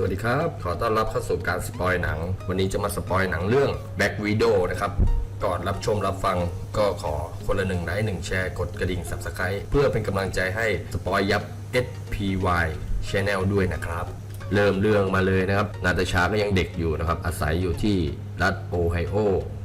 สวัสดีครับ ขอต้อนรับเข้าสู่การสปอยหนัง วันนี้จะมาสปอยหนังเรื่อง Back Widow นะครับ ก่อนรับชมรับฟังก็ขอคนละหนึ่งไลค์หนึ่งแชร์กดกระดิ่ง Subscribe เพื่อเป็นกำลังใจให้สปอยยับ SPY Channel ด้วยนะครับ เริ่มเรื่องมาเลยนะครับ นาตาชาก็ยังเด็กอยู่นะครับ อาศัยอยู่ที่รัฐโอไฮโอ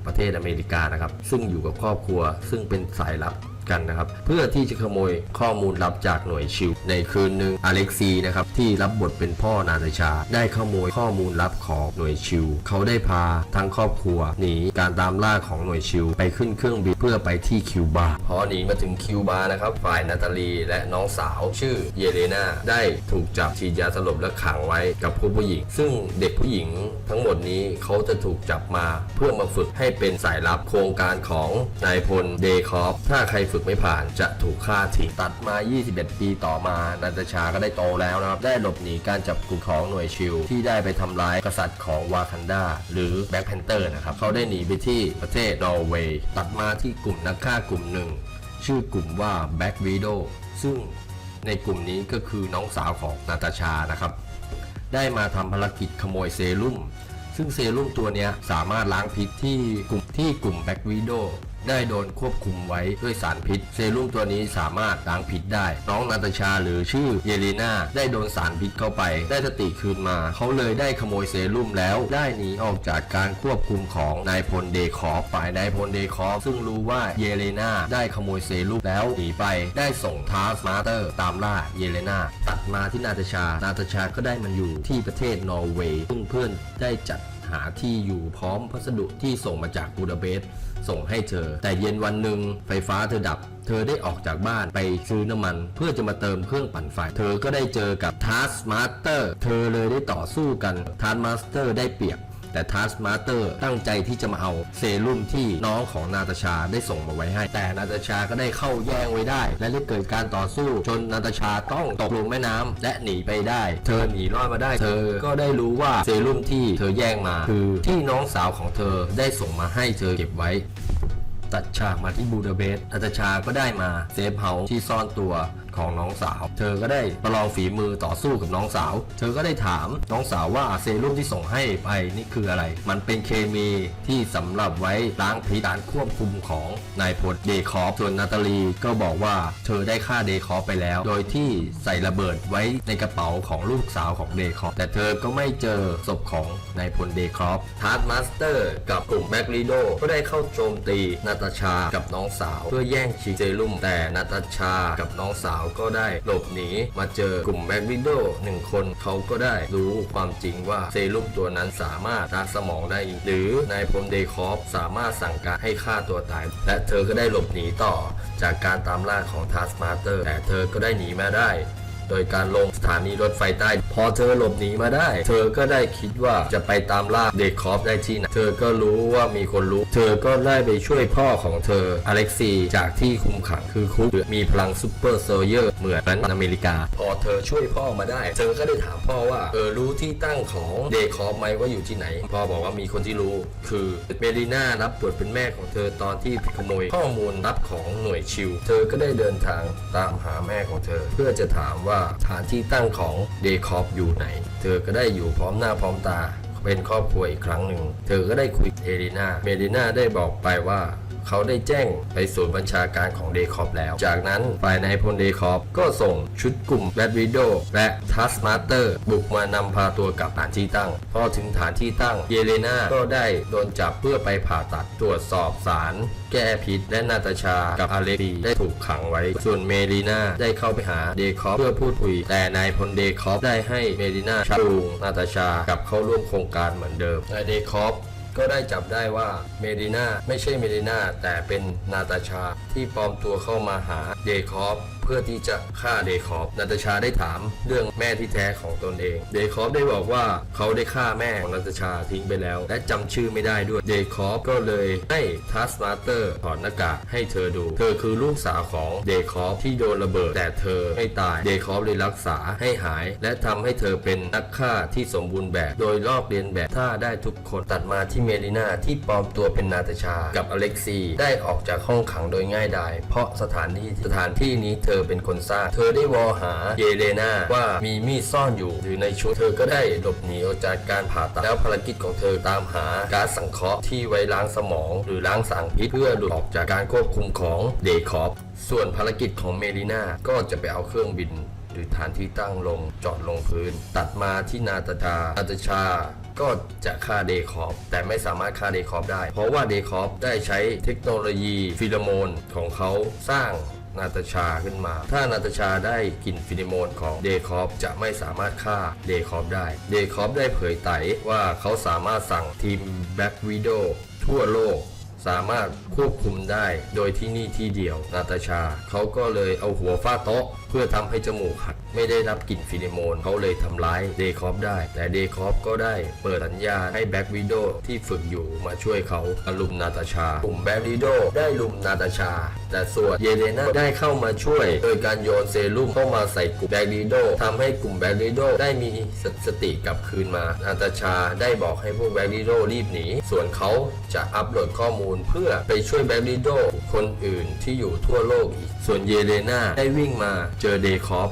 ประเทศอเมริกานะครับ ซึ่งอยู่กับครอบครัว ซึ่งเป็นสายลับ กันนะครับ เพื่อที่จะขโมยข้อมูลลับจากหน่วยชิว ในคืนหนึ่งอเล็กซีนะครับที่รับบทเป็นพ่อนาตาชา ได้ขโมยข้อมูลลับของหน่วยชิว เขาได้พาทั้งครอบครัวหนีการตามล่าของหน่วยชิว ไปขึ้นเครื่องบินเพื่อไปที่คิวบาพอหนีมาถึงคิวบานะครับฝ่ายนาตาลีและน้องสาวชื่อเยเลนาได้ถูกจับฉีดยาสลบและขังไว้กับผู้ผู้หญิง ซึ่งเด็กผู้หญิงทั้งหมดนี้เขาจะถูกจับมาเพื่อมาฝึกให้เป็นสายลับโครงการของนายพลเดคอฟถ้าใครฝึกไม่ผ่าน จะถูกฆ่าทิ้งตัดมา 21 ปีต่อมานาตาชาก็ได้โตแล้วนะครับ ได้หลบหนีการจับกลุ่มของหน่วยชิลที่ได้ไปทำร้ายกษัตริย์ของวากันดาหรือแบ็คแพนเตอร์นะครับ เขาได้หนีไปที่ประเทศนอร์เวย์ ตัดมาที่กลุ่มนักฆ่ากลุ่มหนึ่ง ชื่อกลุ่มว่า Black Widow ซึ่งในกลุ่มนี้ก็คือน้องสาวของนาตาชานะครับ ได้มาทำภารกิจขโมยเซรุ่มซึ่งเซรุ่มตัวนี้สามารถล้างพิษที่กลุ่มที่กลุ่มแบ็กวีโด ได้โดนควบคุมไว้ด้วยสารพิษ เซรุ่มตัวนี้สามารถล้างพิษได้ น้องนาตาชาหรือชื่อเยลีนาได้โดนสารพิษเข้าไป ได้สติคืนมา เขาเลยได้ขโมยเซรุ่มแล้วได้หนีออกจากการควบคุมของนายพลเดคอฟฝ่ายนายพลเดคอฟซึ่งรู้ว่าเยเลนาได้ขโมยเซรุ่มแล้วหนีไป ได้ส่งทาสมาเตอร์ตามล่าเยเลนาตัดมาที่นาตาชา นาตาชาก็ได้มาอยู่ที่ประเทศนอร์เวย์ซึ่งเพื่อนได้จัด หาที่อยู่พร้อมพัสดุที่ส่งมาจากบูดาเปสต์ส่งให้เธอ แต่เย็นวันหนึ่งไฟฟ้าเธอดับ เธอได้ออกจากบ้านไปซื้อน้ำมัน เพื่อจะมาเติมเครื่องปั่นไฟ เธอก็ได้เจอกับทัสมาสเตอร์เธอเลยได้ต่อสู้กันทัสมาสเตอร์ได้เปรียบ แต่ทัสมาสเตอร์ตั้งใจที่จะมาเอาเซรุ่มที่น้องของนาตาชาได้ส่งมาไว้ให้ แต่นาตาชาก็ได้เข้าแย่งไว้ได้ และได้เกิดการต่อสู้ จนนาตาชาต้องตกลงแม่น้ำและหนีไปได้ เธอหนีรอดมาได้ เธอก็ได้รู้ว่าเซรุ่มที่เธอแย่งมาคือที่น้องสาวของเธอได้ส่งมาให้เธอเก็บไว้ตัดฉากมาที่บูดาเปสต์นาตาชาก็ได้มาเซฟเฮาที่ซ่อนตัว ของน้องสาว เธอก็ได้ประลองฝีมือต่อสู้กับน้องสาว เธอก็ได้ถามน้องสาวว่าเซรุ่มที่ส่งให้ไปนี่คืออะไร มันเป็นเคมีที่สำหรับไว้ล้างพิษการควบคุมของนายพลเดคอฟส่วนนาตาลีก็บอกว่าเธอได้ฆ่าเดคอฟไปแล้ว โดยที่ใส่ระเบิดไว้ในกระเป๋าของลูกสาวของเดคอฟแต่เธอก็ไม่เจอศพของนายพลเดคอฟทาร์ดมาสเตอร์กับกลุ่มแบ็กลีโดก็ได้เข้าโจมตีนาตาชากับน้องสาว เพื่อแย่งชิงเซรุ่มแต่นาตาชากับน้องสาวก็ได้หลบหนีมาเจอกลุ่มแบ็กลีโดหนึ่งคนเขาก็ได้รู้ความจริงว่าเซรุ่มตัวนั้นสามารถล้างสมองได้หรือนายพลเดคอฟสามารถสั่งการให้ฆ่าตัวตาย และเธอก็ได้หลบหนีต่อจากการตามล่าของทัสมาสเตอร์แต่เธอก็ได้หนีมาได้ โดยการลงสถานีรถไฟใต้ พอเธอหลบหนีมาได้ เธอก็ได้คิดว่าจะไปตามล่าเด็กคอฟได้ที่ไหนเธอก็รู้ว่ามีคนรู้ เธอก็ได้ไปช่วยพ่อของเธออเล็กซีจากที่คุมขังคือคุกมีพลังซูเปอร์โซเยอร์เหมือนอเมริกา พอเธอช่วยพ่อมาได้ เธอก็ได้ถามพ่อว่าเออรู้ที่ตั้งของเดคอฟไหมว่าอยู่ที่ไหน พ่อบอกว่ามีคนที่รู้ คือเมลิน่ารับบทเป็นแม่ของเธอตอนที่ขโมยข้อมูลลับของหน่วยชิว เธอก็ได้เดินทางตามหาแม่ของเธอ เพื่อจะถามว่าฐานที่ตั้งของเดคอฟอยู่ไหน เธอก็ได้อยู่พร้อมหน้าพร้อมตาเป็นครอบครัวอีกครั้งหนึ่ง เธอก็ได้คุยเอลินาเมลินาได้บอกไปว่า เขาได้แจ้งไปศูนย์บัญชาการของเดคอปแล้ว จากนั้นฝ่ายนายพลเดคอปก็ส่งชุดกลุ่มแบดวิดโดและทัสมาสเตอร์บุกมานำพาตัวกลับฐานที่ตั้ง พอถึงฐานที่ตั้งเยเลนาก็ได้โดนจับเพื่อไปผ่าตัดตรวจสอบสารแก้พิษและนาตาชากับอเล็กซีได้ถูกขังไว้ ส่วนเมลีนาได้เข้าไปหาเดคอปเพื่อพูดคุย แต่นายพลเดคอปได้ให้เมลีนาชักจูงนาตาชากลับเข้าร่วมโครงการเหมือนเดิมนายเดคอป ก็ได้จับได้ว่าเมดิน่าไม่ใช่เมดิน่าแต่เป็นนาตาชาที่ปลอมตัวเข้ามาหาเดคอฟ เพื่อที่จะฆ่าเดคอฟนาตาชาได้ถามเรื่องแม่ที่แท้ของตนเอง เดคอฟได้บอกว่าเขาได้ฆ่าแม่ของนาตาชาทิ้งไปแล้ว และจำชื่อไม่ได้ด้วย เดคอฟก็เลยให้ทัสมาสเตอร์ถอดหน้ากากให้เธอดู เธอคือลูกสาวของเดคอฟที่โดนระเบิดแต่เธอไม่ตาย เดคอฟเลยรักษาให้หาย และทำให้เธอเป็นนักฆ่าที่สมบูรณ์แบบ โดยลอกเลียนแบบท่าได้ทุกคนตัดมาที่เมลิน่าที่ปลอมตัวเป็นนาตาชา กับอเล็กซีได้ออกจากห้องขังโดยง่ายดายเพราะสถานที่สถานที่นี้เธออเป็นคนสร้าง เธอได้วอหาเยเลนาว่ามีมีดซ่อนอยู่หรือในชุดเธอก็ได้หลบหนีออกจากการผ่าตัดแล้วภารกิจของเธอตามหาก๊าซสังเคราะห์ที่ไว้ล้างสมอง หรือล้างสารพิษเพื่อหลุดออกจากการควบคุมของเดคอฟส่วนภารกิจของเมลิน่าก็จะไปเอาเครื่องบินหรือฐานที่ตั้งลงจอดลงพื้น ตัดมาที่นาตาชานาตาชา ก็จะฆ่าเดคอฟแต่ไม่สามารถฆ่าเดคอฟได้ เพราะว่าเดคอฟได้ใช้เทคโนโลยีฟิโลโมนของเขาสร้าง นาตาชาขึ้นมา ถ้านาตาชาได้กลิ่นฟิโลโมนของเดคอฟจะไม่สามารถฆ่าเดคอฟได้ เดคอฟได้เผยไตว่าเขาสามารถสั่งทีมแบ็กวิดโอทั่วโลกสามารถควบคุมได้โดยที่นี่ที่เดียวนาตาชา เขาก็เลยเอาหัวฟาดโต๊ะ เพื่อทำให้จมูกหัก ไม่ได้รับกลิ่นฟิลิโมน เขาเลยทำร้ายเดคอฟได้ แต่เดคอฟก็ได้เปิดสัญญาให้แบ็กวิโดที่ฝึกอยู่มาช่วยเขาลุมนาตาชากลุ่มแบ็กวิโดได้ลุมนาตาชา แต่ส่วนเยเลนาได้เข้ามาช่วย โดยการโยนเซรุ่มเข้ามาใส่กลุ่มแบริโดทำให้กลุ่มแบริโดได้มีสติกลับคืนมานาตาชาได้บอกให้พวกแบริโดรีบหนี ส่วนเขาจะอัปโหลดข้อมูลเพื่อไปช่วยแบริโดคนอื่นที่อยู่ทั่วโลกอีก ส่วนเยเลนาได้วิ่งมาเจอเดคอฟ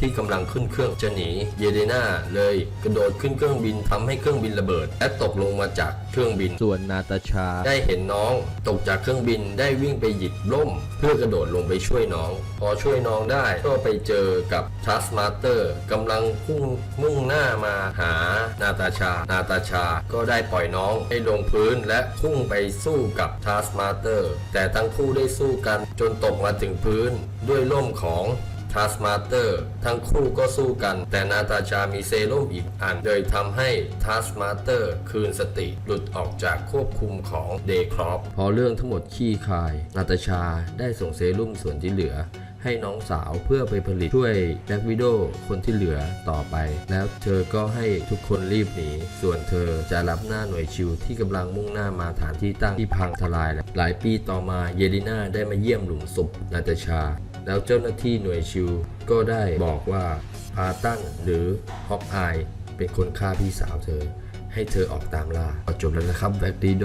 ที่กำลังขึ้นเครื่องจะหนีเยเลนาเลยกระโดดขึ้นเครื่องบินทำให้เครื่องบินระเบิด และตกลงมาจากเครื่องบิน ส่วนนาตาชา ได้เห็นน้องตกจากเครื่องบินได้วิ่งไปหยิบร่ม เพื่อกระโดดลงไปช่วยน้อง พอช่วยน้องได้ก็ไปเจอกับทัสมาสเตอร์กำลังพุ่งมุ่งหน้ามาหานาตาชา นาตาชาก็ได้ปล่อยน้องให้ลงพื้นและพุ่งไปสู้กับทัสมาสเตอร์แต่ทั้งคู่ได้สู้กันจนตกมาถึงพื้นด้วยร่มของ ทัสมาเตอร์ทั้งคู่ก็สู้กัน แต่นาตาชามีเซรุ่มอีกอันเลยทำให้ทัสมาเตอร์คืนสติหลุดออกจากควบคุมของเดครอปพอเรื่องทั้งหมดขี้คาย นาตาชาได้ส่งเซรุ่มส่วนที่เหลือให้น้องสาวเพื่อไปผลิตช่วยแบ็กวิดโดคนที่เหลือต่อไป แล้วเธอก็ให้ทุกคนรีบหนีส่วนเธอจะรับหน้าหน่วยชิวที่กำลังมุ่งหน้ามาฐานที่ตั้งที่พังทลาย หลายปีต่อมาเยลิน่าได้มาเยี่ยมหลุมศพนาตาชา แล้วเจ้าหน้าที่หน่วยชิวก็ได้บอกว่าพาตันหรือฮอกอายเป็นคนฆ่าพี่สาวเธอ ให้เธอออกตามล่าก็จบแล้วนะครับแบ็กดีโด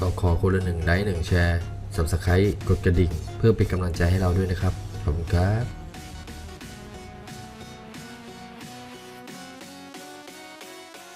ก็ขอคนละหนึ่งไลค์หนึ่งแชร์สับสไครต์กดกระดิ่ง เพื่อเป็นกำลังใจให้เราด้วยนะครับ ขอบคุณครับ